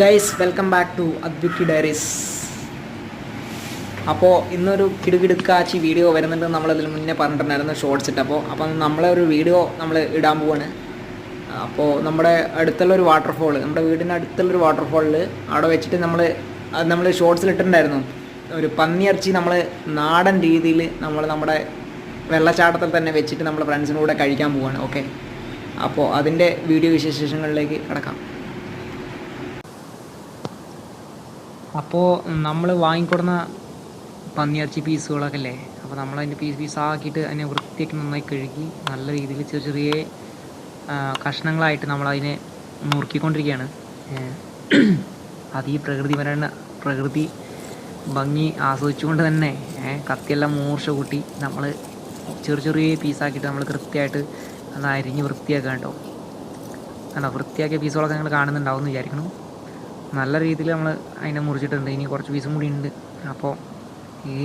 Guys welcome back to Adwiki diaries അപ്പോൾ ഇന്നൊരു കിടുകിടുക്കാച്ചി video വരുന്നുണ്ട്. നമ്മളതിൽ മുന്നേ പറഞ്ഞിട്ടുണ്ടായിരുന്നു ഷോർട്സ് ഇട്ടപ്പോൾ അപ്പം നമ്മളെ ഒരു വീഡിയോ നമ്മൾ ഇടാൻ പോവാണ്. അപ്പോൾ നമ്മുടെ അടുത്തുള്ള ഒരു വാട്ടർഫോൾ നമ്മുടെ വീടിന്റെ അടുത്തുള്ളൊരു വാട്ടർഫോളിൽ അവിടെ വെച്ചിട്ട് നമ്മൾ അത് നമ്മൾ ഷോർട്സിൽ ഇട്ടിട്ടുണ്ടായിരുന്നു. ഒരു പന്നിയിറച്ചി നമ്മൾ നാടൻ രീതിയിൽ നമ്മൾ നമ്മുടെ വെള്ളച്ചാട്ടത്തിൽ തന്നെ വെച്ചിട്ട് നമ്മൾ ഫ്രണ്ട്സിന്റെ കൂടെ കഴിക്കാൻ പോവാണ്. ഓക്കെ അപ്പോൾ അതിന്റെ വീഡിയോ വിശേഷങ്ങളിലേക്ക് കിടക്കാം. അപ്പോൾ നമ്മൾ വാങ്ങിക്കൊടുന്ന പന്നിയിറച്ചി പീസുകളൊക്കെ അല്ലേ അപ്പോൾ നമ്മൾ അതിന്റെ പീസ് ആക്കിയിട്ട് അതിനെ വൃത്തിയാക്കി നന്നായി കഴുകി നല്ല രീതിയിൽ ചെറിയ ചെറിയ കഷ്ണങ്ങളായിട്ട് നമ്മൾ അതിനെ നുറുക്കിക്കൊണ്ടിരിക്കുകയാണ് അത് ഈ പ്രകൃതി മരണ പ്രകൃതി ഭംഗി ആസ്വദിച്ചുകൊണ്ട് തന്നെ കത്തിയെല്ലാം മൂർച്ച കൂട്ടി നമ്മൾ ചെറിയ ചെറിയ പീസാക്കിയിട്ട് നമ്മൾ കൃത്യമായിട്ട് അത് അരിഞ്ഞ് വൃത്തിയാക്കുക കേട്ടോ. അല്ല വൃത്തിയാക്കിയ പീസുകളൊക്കെ നിങ്ങൾ കാണുന്നുണ്ടാവും എന്ന് വിചാരിക്കണം നല്ല രീതിയിൽ നമ്മൾ അതിനെ മുറിച്ചിട്ടുണ്ട്. ഇനി കുറച്ച് പീസും കൂടി ഉണ്ട്. അപ്പോൾ ഈ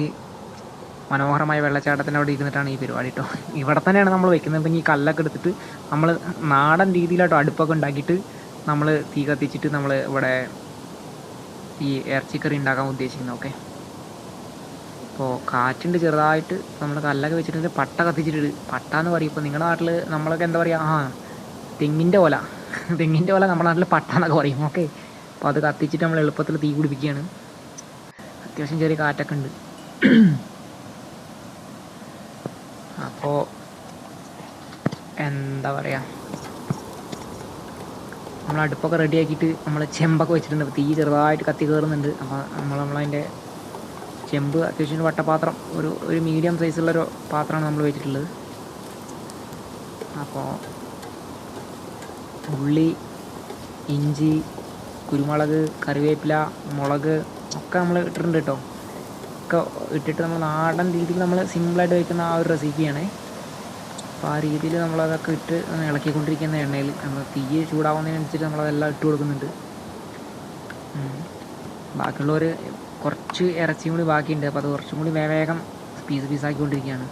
മനോഹരമായ വെള്ളച്ചാട്ടത്തിന്റെ അവിടെ ഇരുന്നിട്ടാണ് ഈ പരിപാടി കേട്ടോ ഇവിടെ തന്നെയാണ് നമ്മൾ വെക്കുന്നത്. ഇപ്പം ഈ കല്ലൊക്കെ എടുത്തിട്ട് നമ്മൾ നാടൻ രീതിയിലാട്ടോ അടുപ്പൊക്കെ ഉണ്ടാക്കിയിട്ട് നമ്മൾ തീ കത്തിച്ചിട്ട് നമ്മൾ ഇവിടെ ഈ ഇറച്ചിക്കറി ഉണ്ടാക്കാൻ ഉദ്ദേശിക്കുന്നത്. ഓക്കെ? അപ്പോൾ കാറ്റുണ്ട് ചെറുതായിട്ട്. നമ്മൾ കല്ലൊക്കെ വെച്ചിട്ട് പട്ട കത്തിച്ചിട്ട് പട്ട എന്ന് പറയും. ഇപ്പോൾ നിങ്ങളുടെ നാട്ടിൽ നമ്മളൊക്കെ എന്താ പറയുക ആ തെങ്ങിന്റെ ഓല. തെങ്ങിന്റെ ഓല നമ്മുടെ നാട്ടിൽ പട്ട എന്നൊക്കെ പറയും. ഓക്കെ? അപ്പോൾ അത് കത്തിച്ചിട്ട് നമ്മൾ എളുപ്പത്തിൽ തീ പിടിപ്പിക്കുകയാണ് അത്യാവശ്യം ചെറിയ കാറ്റൊക്കെ ഉണ്ട്. അപ്പോൾ എന്താ പറയുക നമ്മൾ അടുപ്പൊക്കെ റെഡിയാക്കിയിട്ട് നമ്മൾ ചെമ്പൊക്കെ വെച്ചിട്ടുണ്ട്. തീ ചെറുതായിട്ട് കത്തി കയറുന്നുണ്ട് അപ്പോൾ നമ്മൾ നമ്മളതിന്റെ ചെമ്പ് അത്യാവശ്യം വട്ടപാത്രം ഒരു ഒരു മീഡിയം സൈസുള്ളൊരു പാത്രമാണ് നമ്മൾ വെച്ചിട്ടുള്ളത്. അപ്പോൾ ഉള്ളി ഇഞ്ചി കുരുമുളക് കറിവേപ്പില മുളക് ഒക്കെ നമ്മൾ ഇട്ടിട്ടുണ്ട് കേട്ടോ ഒക്കെ ഇട്ടിട്ട് നമ്മൾ നാടൻ രീതിയിൽ നമ്മൾ സിമ്പിളായിട്ട് വയ്ക്കുന്ന ആ ഒരു റെസിപ്പിയാണ് അപ്പോൾ ആ രീതിയിൽ നമ്മളതൊക്കെ ഇട്ട് ഇളക്കിക്കൊണ്ടിരിക്കുന്ന എണ്ണയിൽ നമ്മൾ തീ ചൂടാവുന്നതിനനുസരിച്ച് നമ്മളതെല്ലാം ഇട്ട് കൊടുക്കുന്നുണ്ട്. ബാക്കിയുള്ളവർ കുറച്ച് ഇറച്ചിയും കൂടി ബാക്കിയുണ്ട്. അപ്പോൾ അത് കുറച്ചും കൂടി വേവേഗം പീസ് പീസാക്കിക്കൊണ്ടിരിക്കുകയാണ്.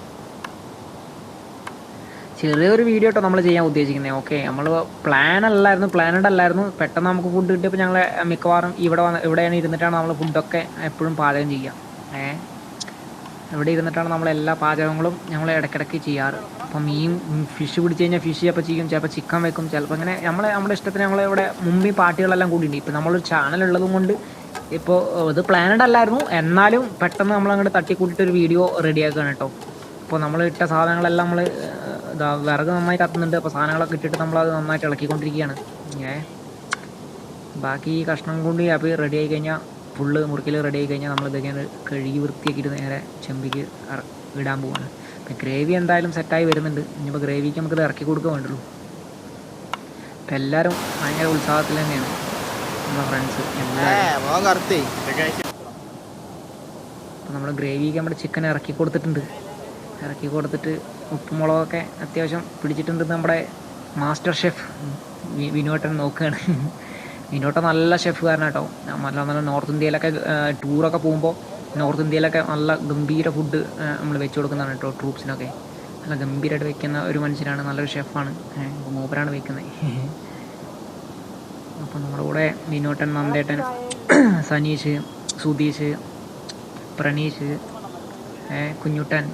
ചെറിയൊരു വീഡിയോ കേട്ടോ നമ്മൾ ചെയ്യാൻ ഉദ്ദേശിക്കുന്നത് ഓക്കെ നമ്മൾ പ്ലാൻ അല്ലായിരുന്നു പ്ലാനഡ് അല്ലായിരുന്നു. പെട്ടെന്ന് നമുക്ക് ഫുഡ് കിട്ടിയപ്പോൾ ഞങ്ങൾ മിക്കവാറും ഇവിടെ വന്ന് ഇവിടെയാണ് ഇരുന്നിട്ടാണ് നമ്മൾ ഫുഡൊക്കെ എപ്പോഴും പാചകം ചെയ്യുക ഏ ഇവിടെ ഇരുന്നിട്ടാണ് നമ്മൾ എല്ലാ പാചകങ്ങളും ഞങ്ങൾ ഇടയ്ക്കിടയ്ക്ക് ചെയ്യാറ്. അപ്പോൾ മീൻ ഫിഷ് പിടിച്ച് കഴിഞ്ഞാൽ ഫിഷ് ചിലപ്പോൾ ചെയ്യും ചിലപ്പോൾ ചിക്കൻ വെക്കും. ചിലപ്പോൾ അങ്ങനെ നമ്മളെ നമ്മുടെ ഇഷ്ടത്തിന് നമ്മൾ ഇവിടെ മുമ്പ് പാർട്ടികളെല്ലാം കൂടിയുണ്ട് ഇപ്പോൾ നമ്മളൊരു ചാനൽ ഉള്ളതും കൊണ്ട് ഇപ്പോൾ ഇത് പ്ലാനഡ് അല്ലായിരുന്നു. എന്നാലും പെട്ടെന്ന് നമ്മൾ അങ്ങോട്ട് തട്ടിക്കൂട്ടിയിട്ട് ഒരു വീഡിയോ റെഡിയാക്കുകയാണ് കേട്ടോ അപ്പോൾ നമ്മൾ ഇട്ട സാധനങ്ങളെല്ലാം നമ്മൾ ഇതാ വിറക് നന്നായി കത്തുന്നുണ്ട്. അപ്പോൾ സാധനങ്ങളൊക്കെ ഇട്ടിട്ട് നമ്മളത് നന്നായിട്ട് ഇളക്കിക്കൊണ്ടിരിക്കുകയാണ്. ഏ? ബാക്കി ഈ കഷ്ണം കൊണ്ട് അപ്പോൾ റെഡി ആയി കഴിഞ്ഞാൽ ഫുള്ള് മുറുക്കിൽ റെഡി ആയി കഴിഞ്ഞാൽ നമ്മൾ ഇതൊക്കെ കഴുകി വൃത്തിയാക്കിയിട്ട് നേരെ ചെമ്പിക്ക് ഇടാൻ പോവാണ്. അപ്പം ഗ്രേവി എന്തായാലും സെറ്റായി വരുന്നുണ്ട്. ഇനിയിപ്പോൾ ഗ്രേവിക്ക് നമുക്കിത് ഇറക്കി കൊടുക്കുക വേണ്ടുള്ളൂ അപ്പം എല്ലാവരും ഭയങ്കര ഉത്സാഹത്തിൽ തന്നെയാണ്. നമ്മുടെ ഫ്രണ്ട്സ് എല്ലാവരും അപ്പം നമ്മൾ ഗ്രേവിക്ക് നമ്മുടെ ചിക്കൻ ഇറക്കി കൊടുത്തിട്ടുണ്ട്. ഇറക്കി കൊടുത്തിട്ട് ഉപ്പും മുളകൊക്കെ അത്യാവശ്യം പിടിച്ചിട്ടുണ്ട് നമ്മുടെ മാസ്റ്റർ ഷെഫ്. വിനോട്ടൻ നോക്കുകയാണ്. വിനോട്ടൻ നല്ല ഷെഫുകാരനാണ് കേട്ടോ നല്ല നല്ല നോർത്ത് ഇന്ത്യയിലൊക്കെ ടൂറൊക്കെ പോകുമ്പോൾ നോർത്ത് ഇന്ത്യയിലൊക്കെ നല്ല ഗംഭീര ഫുഡ് നമ്മൾ വെച്ച് കൊടുക്കുന്നതാണ് കേട്ടോ ട്രൂപ്സിനൊക്കെ. നല്ല ഗംഭീരമായിട്ട് വെക്കുന്ന ഒരു മനുഷ്യനാണ് നല്ലൊരു ഷെഫാണ്. മൂപ്പരാണ് വെക്കുന്നത്. അപ്പോൾ നമ്മുടെ കൂടെ വിനോട്ടൻ നന്ദേട്ടൻ സനീഷ് സുധീഷ് പ്രണീഷ് കുഞ്ഞുട്ടൻ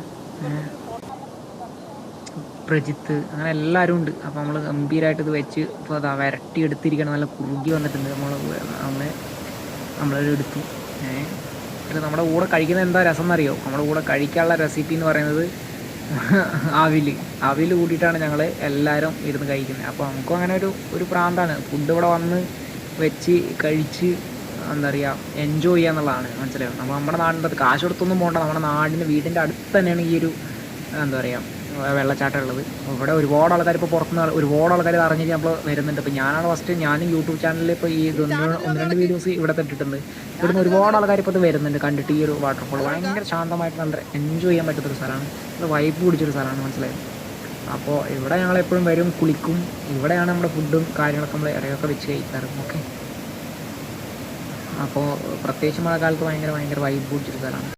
പ്രജിത്ത് അങ്ങനെ എല്ലാവരും ഉണ്ട്. അപ്പോൾ നമ്മൾ ഗംഭീരമായിട്ട് ഇത് വെച്ച് ഇപ്പോൾ അതാ വരട്ടി എടുത്തിരിക്കണം നല്ല കുറുകി വന്നിട്ടുണ്ട്. നമ്മൾ നമ്മൾ എടുത്തു. ഏഹ് നമ്മുടെ കൂടെ കഴിക്കുന്ന എന്താ രസം എന്നറിയോ? നമ്മുടെ കൂടെ കഴിക്കാനുള്ള റെസിപ്പി എന്ന് പറയുന്നത് അവിൽ അവിൽ കൂട്ടിയിട്ടാണ് ഞങ്ങൾ എല്ലാവരും ഇരുന്ന് കഴിക്കുന്നത്. അപ്പോൾ നമുക്കും അങ്ങനെ ഒരു ഒരു പ്രാന്താണ്. ഫുഡ് ഇവിടെ വന്ന് വെച്ച് കഴിച്ച് എന്താ പറയുക എൻജോയ് ചെയ്യുക എന്നുള്ളതാണ് മനസ്സിലായോ? നമ്മൾ നമ്മുടെ നാടിന്റെ കാശ് കൊടുത്തൊന്നും പോകണ്ട നമ്മുടെ നാടിന്റെ വീടിന്റെ അടുത്ത് തന്നെയാണ് ഈ ഒരു എന്താ പറയുക വെള്ളച്ചാട്ടം ഉള്ളത്. ഇവിടെ ഒരുപാട് ആൾക്കാർ ഇപ്പോൾ പുറത്തുനിന്ന് ഒരുപാട് ആൾക്കാർ അറിഞ്ഞിട്ട് നമ്മൾ വരുന്നുണ്ട്. ഇപ്പോൾ ഞാനാണ് ഫസ്റ്റ് ഞാനും യൂട്യൂബ് ചാനലിൽ ഇപ്പോൾ ഈ ഒന്ന് രണ്ട് വീഡിയോസ് ഇവിടെ തട്ടിട്ടുണ്ട് ഇവിടുന്ന് ഒരുപാട് ആൾക്കാർ ഇപ്പോൾ ഇത് വരുന്നുണ്ട്. കണ്ടിട്ട് ഈ ഒരു വാട്ടർഫോൾ ഭയങ്കര ശാന്തമായിട്ട് നല്ല എൻജോയ് ചെയ്യാൻ പറ്റുന്നൊരു സ്ഥലമാണ്. വൈബ് പിടിച്ചൊരു സ്ഥലമാണ്. മനസ്സിലായത് അപ്പോൾ ഇവിടെ ഞങ്ങൾ എപ്പോഴും വരും കുളിക്കും. ഇവിടെയാണ് നമ്മുടെ ഫുഡും കാര്യങ്ങളൊക്കെ നമ്മൾ ഇടയൊക്കെ വെച്ച് കഴിക്കാറ്. ഓക്കെ അപ്പോൾ പ്രത്യേകിച്ച് മഴക്കാലത്ത് ഭയങ്കര ഭയങ്കര വൈബ് പിടിച്ചൊരു സ്ഥലമാണ്.